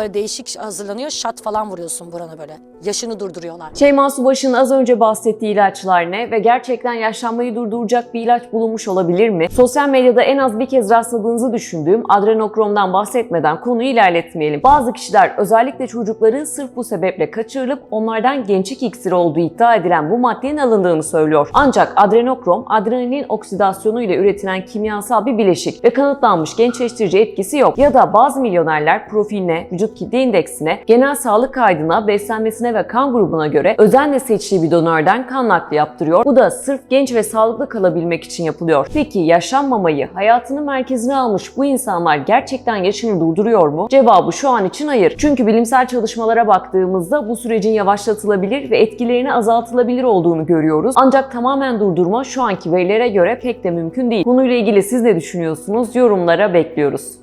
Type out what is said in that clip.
böyle değişik hazırlanıyor. Şat falan vuruyorsun burana böyle. Yaşını durduruyorlar. Şeyma Subaşı'nın az önce bahsettiği ilaçlar ne ve gerçekten yaşlanmayı durduracak bir ilaç bulunmuş olabilir mi? Sosyal medyada en az bir kez rastladığınızı düşündüğüm adrenokromdan bahsetmeden konuyu ilerletmeyelim. Bazı kişiler özellikle çocukların sırf bu sebeple kaçırılıp onlardan gençlik iksiri olduğu iddia edilen bu maddenin alındığını söylüyor. Ancak adrenokrom adrenalin oksidasyonu ile üretilen kimyasal bir bileşik ve kanıtlanmış gençleştirici etkisi yok. Ya da bazı milyonerler profiline, vücut kitle indeksine, genel sağlık kaydına, beslenmesine ve kan grubuna göre özenle seçtiği bir donörden kan nakli yaptırıyor. Bu da sırf genç ve sağlıklı kalabilmek için yapılıyor. Peki yaşanmamayı hayatının merkezine almış bu insanlar gerçekten yaşını durduruyor mu? Cevabı şu an için hayır. Çünkü bilimsel çalışmalara baktığımızda bu sürecin yavaşlatılabilir ve etkilerini azaltılabilir olduğunu görüyoruz. Ancak tamamen durdurma şu anki verilere göre pek de mümkün değil. Bununla ilgili siz ne düşünüyorsunuz? Yorumlara bekliyoruz.